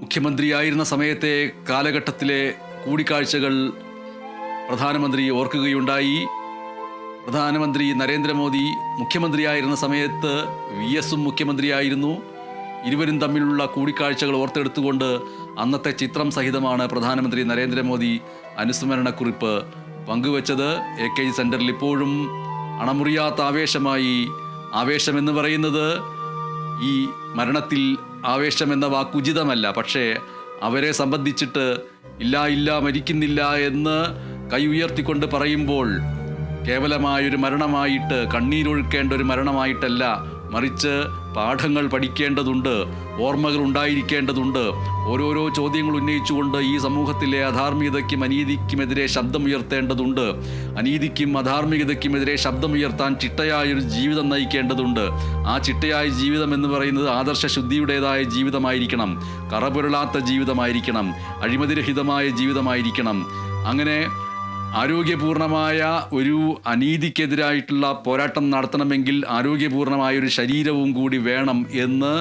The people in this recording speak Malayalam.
മുഖ്യമന്ത്രിയായിരുന്ന സമയത്തെ കാലഘട്ടത്തിലെ കൂടിക്കാഴ്ചകൾ പ്രധാനമന്ത്രി ഓർക്കുകയുണ്ടായി. പ്രധാനമന്ത്രി നരേന്ദ്രമോദി മുഖ്യമന്ത്രിയായിരുന്ന സമയത്ത് വി എസും മുഖ്യമന്ത്രിയായിരുന്നു. ഇരുവരും തമ്മിലുള്ള കൂടിക്കാഴ്ചകൾ ഓർത്തെടുത്തുകൊണ്ട് അന്നത്തെ ചിത്രം സഹിതമാണ് പ്രധാനമന്ത്രി നരേന്ദ്രമോദി അനുസ്മരണക്കുറിപ്പ് പങ്കുവച്ചത്. എ കെ ജി സെന്ററിൽ ഇപ്പോഴും അണമുറിയാത്ത ആവേശമായി ആവേശമെന്ന് പറയുന്നത് ഈ മരണത്തിൽ ആവേശം എന്ന വാക്ക് ഉചിതമല്ല. പക്ഷേ അവരെ സംബന്ധിച്ചിട്ട് ഇല്ല ഇല്ല മരിക്കുന്നില്ല എന്ന് കൈ ഉയർത്തിക്കൊണ്ട് പറയുമ്പോൾ കേവലമായൊരു മരണമായിട്ട് കണ്ണീരൊഴുക്കേണ്ട ഒരു മരണമായിട്ടല്ല മറിച്ച് പാഠങ്ങൾ പഠിക്കേണ്ടതുണ്ട് ഓർമ്മകൾ ഉണ്ടായിരിക്കേണ്ടതുണ്ട്. ഓരോരോ ചോദ്യങ്ങൾ ഉന്നയിച്ചുകൊണ്ട് ഈ സമൂഹത്തിലെ അധാർമികതയ്ക്കും അനീതിക്കുമെതിരെ ശബ്ദമുയർത്തേണ്ടതുണ്ട്. അനീതിക്കും അധാർമികതയ്ക്കുമെതിരെ ശബ്ദമുയർത്താൻ ചിട്ടയായൊരു ജീവിതം നയിക്കേണ്ടതുണ്ട്. ആ ചിട്ടയായ ജീവിതം എന്ന് പറയുന്നത് ആദർശ ശുദ്ധിയുടേതായ ജീവിതമായിരിക്കണം. കറപുരളാത്ത ജീവിതമായിരിക്കണം. അഴിമതിരഹിതമായ ജീവിതമായിരിക്കണം. അങ്ങനെ ആരോഗ്യപൂർണമായ ഒരു അനീതിക്കെതിരായിട്ടുള്ള പോരാട്ടം നടത്തണമെങ്കിൽ ആരോഗ്യപൂർണമായ ഒരു ശരീരവും കൂടി വേണം എന്ന്